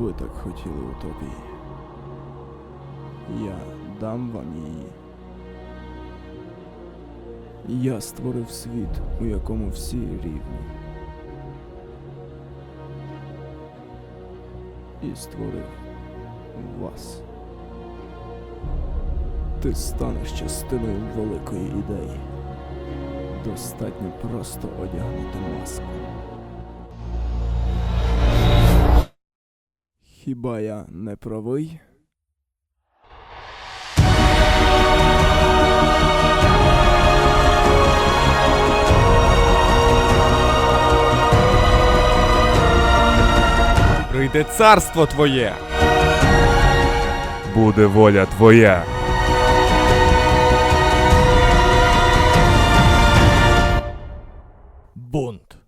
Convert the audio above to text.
Ви так хотіли утопії. Я дам вам її. Я створив світ, у якому всі рівні. І створив вас. Ти станеш частиною великої ідеї. Достатньо просто одягнути маску. Хіба я не правий? Прийде царство твоє. Буде воля твоя. Бунт.